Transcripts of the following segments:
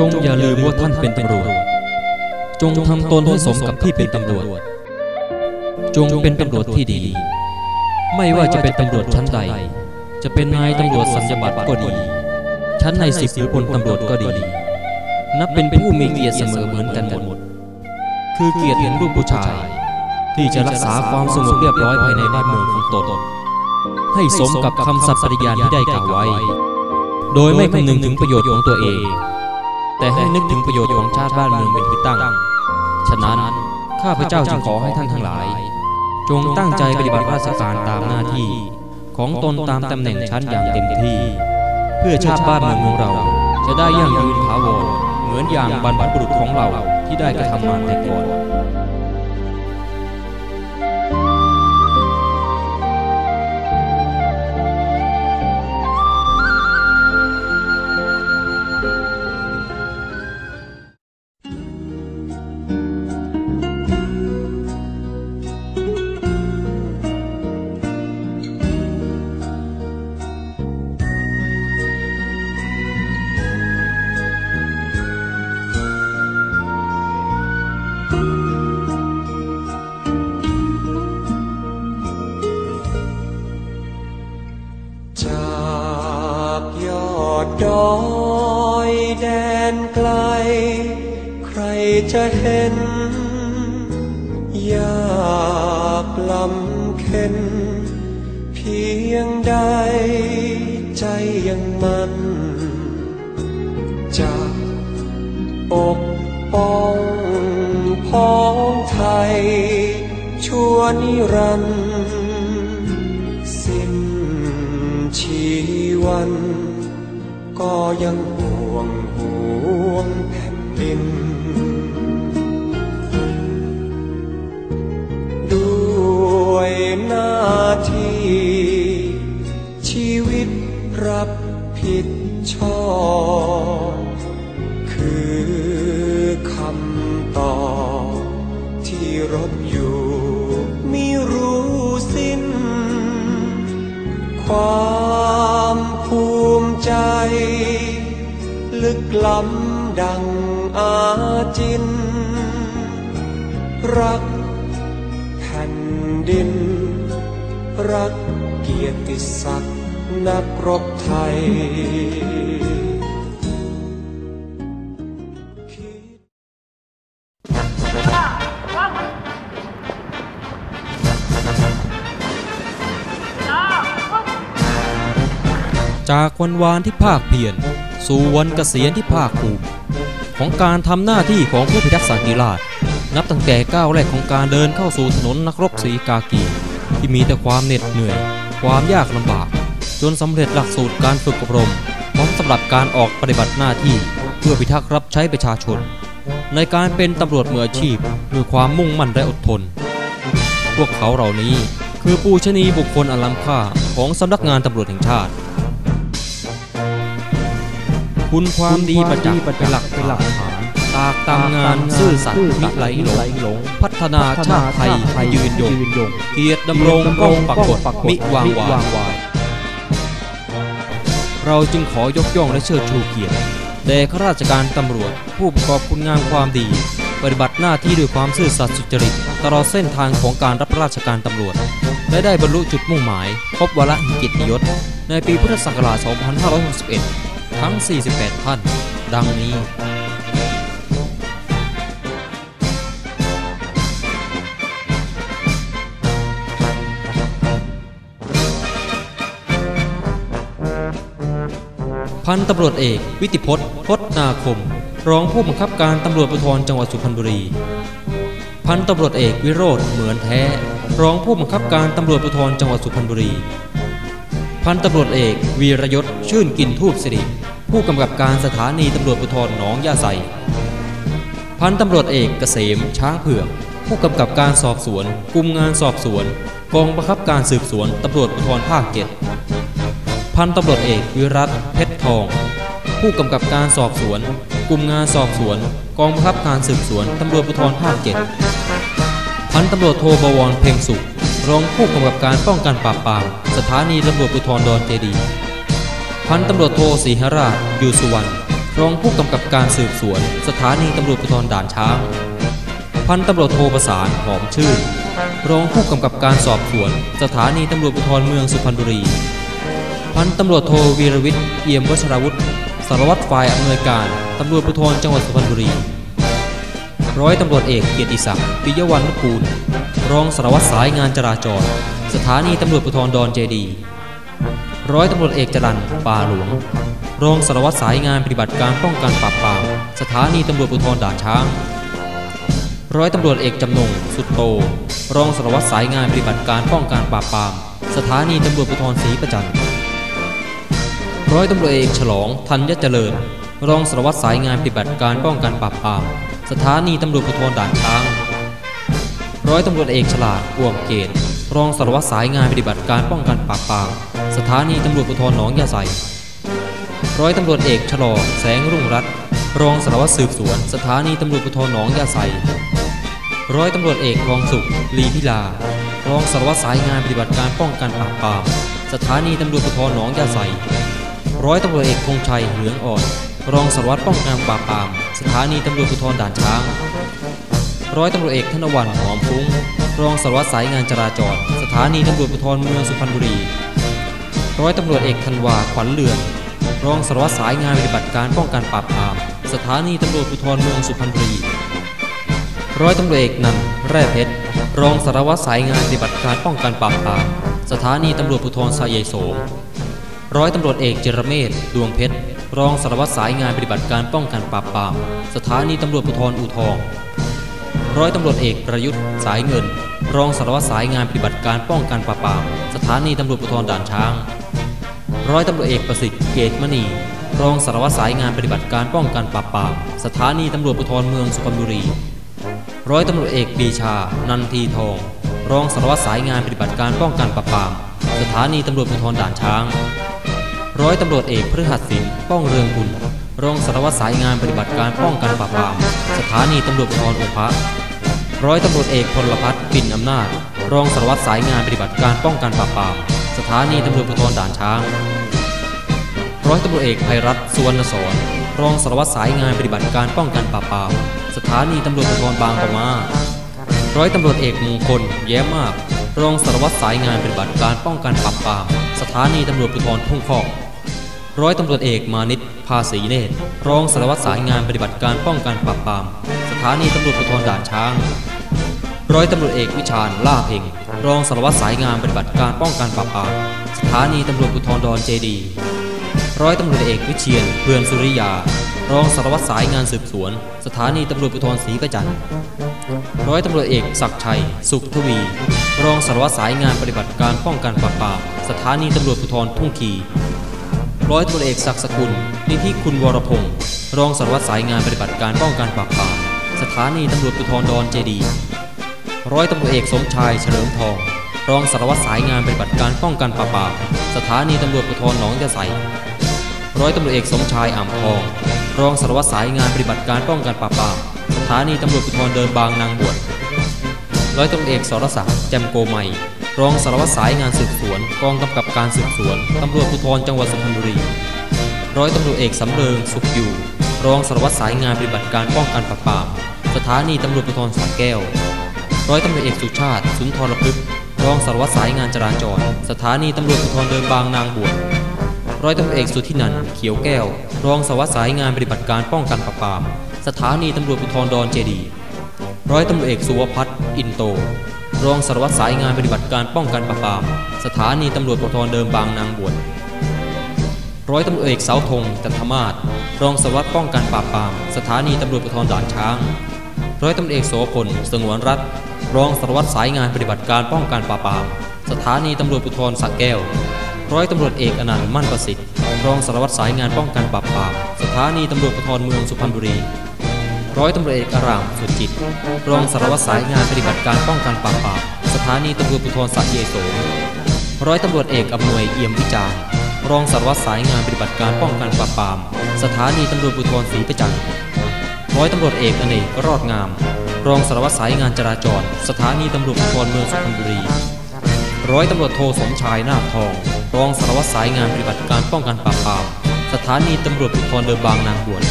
จงอย่าลืมว่าท่านเป็นตำรวจ จงทำตนให้สมกับที่เป็นตำรวจ จงเป็นตำรวจที่ดี ไม่ว่าจะเป็นตำรวจชั้นใด จะเป็นนายตำรวจสัญญบัตรก็ดี ชั้นในสิบหรือพลตำรวจก็ดี นับเป็นผู้มีเกียรติเสมอเหมือนกันหมด คือเกียรติเห็นรูปผู้ชาย ที่จะรักษาความสงบเรียบร้อยภายในบ้านเมืองของตนให้สมกับคำสัตย์ปฏิญาณที่ได้กล่าวไว้ โดยไม่คำนึงถึงประโยชน์ของตัวเอง แต่ให้นึกถึงประโยชน์ของชาติบ้านเมืองเป็นที่ตั้ง ฉะนั้นข้าพเจ้าจึงขอให้ท่านทั้งหลาย จงตั้งใจปฏิบัติราชการตามหน้าที่ ของตนตามตำแหน่งชั้นอย่างเต็มที่ เพื่อชาติบ้านเมืองของเรา จะได้ยั่งยืนถาวรเหมือนอย่างบรรพบุรุษของเราที่ได้กระทำมาแต่ก่อน ดดอยแดนไกล ใครจะเห็น ยากลำเค็นเพียงใดใจยังมันจะปกป้องพ้องไทย ชั่วนิรันดร์สิ้นชีวัน ก็ยังห่วงห่วงแผ่นดิน ด้วยหน้าที่ ชีวิตรับผิดชอบ ล้ำดังอาจิน รักแผ่นดิน รักเกียรติศักดิ์นักรบไทยจากวันวานที่ภาคเพียร สู่วันเกษียณที่ภาคภูมิของการทำหน้าที่ของผู้พิทักษ์สันติราษฎร์นับตั้งแต่ก้าวแรกของการเดินเข้าสู่ถนนนักรบสีกากี ที่มีแต่ความเหน็ดเหนื่อย ความยากลำบาก จนสำเร็จหลักสูตรการฝึกอบรมพร้อมสำหรับการออกปฏิบัติหน้าที่เพื่อพิทักษ์รับใช้ประชาชน ในการเป็นตำรวจมืออาชีพด้วยความมุ่งมั่นและอดทน พวกเขาเหล่านี้คือปูชนีบุคคลอันล้ำค่าของสำนักงานตำรวจแห่งชาติ คุณความดีประจักษ์เป็นหลักเป็นหลักฐานตากตามงานซื่อสัตย์มิไหลหลง พัฒนาชาติไทยให้ยืนยง เกียรติดำรงก้องปรากฏมิวางวายเราจึงขอยกย่องและเชิดชูเกียรติแด่ข้าราชการตำรวจ ผู้ประกอบคุณงามความดี ปฏิบัติหน้าที่ด้วยความซื่อสัตย์สุจริต ตลอดเส้นทางของการรับราชการตำรวจ และได้บรรลุจุดมุ่งหมาย ครบวาระแห่งเกียรติยศในปีพุทธศักราช 2561 ทั้ง 48 ท่าน ดังนี้ พันตำรวจเอก วิติพจน์พจนาคม รองผู้บังคับการตำรวจภูธรจังหวัดสุพรรณบุรี พันตำรวจเอกวิโรธเหมือนแท้ รองผู้บังคับการตำรวจภูธรจังหวัดสุพรรณบุรีพันตำรวจเอก วีรยศชื่นกินทูบสิริ ผู้กำกับการสถานีตำรวจภูธรหนองยาไซพันตำรวจเอกเกษมช้างเผือก ผู้กำกับการสอบสวนกลุ่มงานสอบสวน กองบังคับการสืบสวนตำรวจภูธรภาคเจ็ดพันตำรวจเอกวิรัตเพชรทอง ผู้กำกับการสอบสวนกลุ่มงานสอบสวน กองบังคับการสืบสวนตำรวจภูธรภาคเจ็ดพันตำรวจโทบวรเพ็งสุขรองผู้กำกับการป้องกันปราบปรามสถานีตำรวจภูธรดอนเจดีย์ พันตำรวจโทศรีหราชอยู่สุวรรณรองผู้กำกับการสืบสวน สถานีตำรวจภูธรด่านช้าง พันตำรวจโทประสานหอมชื่นรองผู้กำกับการสอบสวน สถานีตำรวจภูธรเมืองสุพรรณบุรี พันตำรวจโทวีรวิทย์เอี่ยมวชรวุฒิสารวัตรฝ่ายอำนวยการตำรวจภูธรจังหวัดสุพรรณบุรี ร้อยตำรวจเอกเกียรติศักดิ์ปิยวันนุกูล รองสารวัตรสายงานจราจร สถานีตำรวจภูธรดอนเจดี ร้อยตำรวจเอกจรันป่าหลวง รองสารวัตรสายงานปฏิบัติการป้องกันปราบปรามสถานีตำรวจภูธรด่านช้าง ร้อยตำรวจเอกจำนง สุดโต รองสารวัตรสายงานปฏิบัติการป้องกันปราบปรามสถานีตำรวจภูธรศรีประจันทร์ร้อยตำรวจเอกฉลองธัญเจริญ รองสารวัตรสายงานปฏิบัติการป้องกันปราบปรามสถานีตำรวจภูธรด่านช้าง ร้อยตำรวจเอกฉลาดอ่วมเกตรองสารวัตรสายงานปฏิบัติการป้องกันปราบปราม สถานีตำรวจภูธรหนองยาไซร้อยตำรวจเอกฉลองแสงรุ่งรัตน์รองสารวัตรสืบสวน สถานีตำรวจภูธรหนองยาไซร้อยตำรวจเอกทองสุขลีพิลารองสารวัตรสายงานปฏิบัติการป้องกันปราบปรามสถานีตำรวจภูธรหนองยาไซร้อยตำรวจเอกคงชัยเหลืองอ่อน รองสารวัตรป้องกันปราบปราม สถานีตำรวจภูธรด่านช้าง ร้อยตำรวจเอกธนวันหอมฟุ้ง รองสารวัตรสายงานจราจร สถานีตำรวจภูธรเมืองสุพรรณบุรี ร้อยตำรวจเอกธันวาขวัญเลือนรองสารวัตรสายงานปฏิบัติการป้องกันปราบปราม สถานีตำรวจภูธรเมืองสุพรรณบุรีร้อยตำรวจเอกนันท์แร่เพชรรองสารวัตรสายงานปฏิบัติการป้องกันปราบปราม สถานีตำรวจภูธรสายใหญ่โสมร้อยตำรวจเอกเจรเมศดวงเพชรรองสารวัตรสายงานปฏิบัติการป้องกันปราบปราม สถานีตำรวจภูธรอู่ทอง ร้อยตำรวจเอกประยุทธ์สายเงิน รองสารวัตรสายงานปฏิบัติการป้องกันปราบปราม สถานีตำรวจภูธรด่านช้าง ร้อยตำรวจเอกประสิทธิ์เกตมณี รองสารวัตรสายงานปฏิบัติการป้องกันปราบปรามสถานีตำรวจภูธรเมืองสุพรรณบุรี ร้อยตำรวจเอกปีชา นันทีทอง รองสารวัตรสายงานปฏิบัติการป้องกันปราบปรามสถานีตำรวจภูธรด่านช้าง ร้อยตำรวจเอกพฤหัสศิลป์ป้องเรืองบุญรองสารวัตรสายงานปฏิบัติการป้องกันปราบปรามสถานีตำรวจภูธรองค์พะร้อยตำรวจเอกพลพัฒน์ปิ่นอำนาจ รองสารวัตรสายงานปฏิบัติการป้องกันปราบปราม ถานีตำรวจภูธรด่านช้าง ร้อยตำรวจเอกภัยรัตน์สุวรรณสอนรองสารวัตรสายงานปฏิบัติการป้องกันปราบปรามสถานีตำรวจภูธรบางปะมาร้อยตำรวจเอกมงคล แย้มมาก รองสารวัตรสายงานปฏิบัติการป้องกันปราบปรามสถานีตำรวจภูธรทุ่งคอกร้อยตำรวจเอกมานิตภาษีเนตรรองสารวัตรสายงานปฏิบัติการป้องกันปราบปรามสถานีตำรวจภูธรด่านช้าง ร้อยตำรวจเอกวิชาญล่าเพ่งรองสารวัตรสายงานปฏิบัติการป้องกันปราบปรามสถานีตำรวจภูธรดอนเจดีร้อยตำรวจเอกวิเชียนเพื่อนสุริยา รองสารวัตรสายงานสืบสวน สถานีตำรวจภูธรศรีประจันทร์ร้อยตำรวจเอกศักชัย สุขทวี รองสารวัตรสายงานปฏิบัติการป้องกันปราบปรามสถานีตำรวจภูธรทุ่งขีร้อยตำรวจเอกศักสกุลนิธิคุณวรพงศ์รองสารวัตรสายงานปฏิบัติการป้องกันปราบปรามสถานีตำรวจภูธรดอนเจดี ร้อยตำรวจเอกสมชายเฉลิมทอง รองสารวัตรสายงานปฏิบัติการป้องกันปราบปรามสถานีตำรวจภูธรหนองยะไซร้อยตำรวจเอกสมชายอ่ำทอง รองสารวัตรสายงานปฏิบัติการป้องกันปราบปรามสถานีตำรวจภูธรเดินบางนางบวชร้อยตำรวจเอกสรศักดิ์แจมโกไมรองสารวัตรสายงานสืบสวน กองกำกับการสืบสวนตำรวจภูธรจังหวัดสุพรรณบุรีร้อยตำรวจเอกสำเริงสุขอยู่ รองสารวัตรสายงานปฏิบัติการป้องกันปราบปรามสถานีตำรวจภูธรสระแก้ว ร้อยตำรวจเอกสุชาติ สุนทรพฤกษ์รองสารวัตรสายงานจราจร สถานีตำรวจภูธรเดินบางนางบวชร้อยตำรวจเอกสุทธินันท์เขียวแก้ว รองสารวัตรสายงานปฏิบัติการป้องกันปราบปราม สถานีตำรวจภูธรดอนเจดี ร้อยตำรวจเอกสุวพัฒน์อินโต รองสารวัตรสายงานปฏิบัติการป้องกันปราบปราม สถานีตำรวจภูธรเดิมบางนางบวชร้อยตำรวจเอกเสาธงจันทมาศรองสารวัตรป้องกันปราบปราม สถานีตำรวจภูธรด่านช้าง ร้อยตำรวจเอกโสพลสงวนรัตน์ รองสารวัตรสายงานปฏิบัติการป้องกันปราบปราม สถานีตำรวจภูธรสระแก้ว ร้อยตำรวจเอกอนันต์มั่นประสิทธิ์ รองสารวัตรสายงานป้องกันปราบปราม สถานีตำรวจภูธรเมืองสุพรรณบุรี ร้อยตำรวจเอกอารามสุจิต รองสารวัตรสายงานปฏิบัติการป้องกันปราบปราม สถานีตำรวจภูธรสักเยโสมร้อยตำรวจเอกอำนวยเอี่ยมวิจารณ์รองสารวัตรสายงานปฏิบัติการป้องกันปราบปราม สถานีตำรวจภูธรศรีประจันร์ร้อยตำรวจเอกอเนกรอดงาม รองสารวัตรสายงานจราจร สถานีตำรวจภูธรเมืองสุพรรณบุรี ร้อยตำรวจโทสมชายนาคทอง รองสารวัตรสายงานปฏิบัติการป้องกันปราบปราม สถานีตำรวจภูธรเดิมบางนางบวช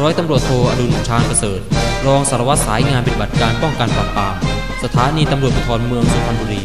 ร้อยตำรวจโทอดุลชาญประเสริฐ รองสารวัตรสายงานปฏิบัติการป้องกันปราบปราม สถานีตำรวจภูธรเมืองสุพรรณบุรี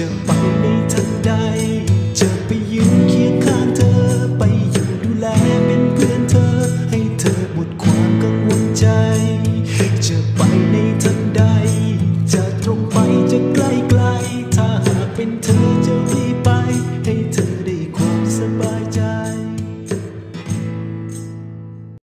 sienta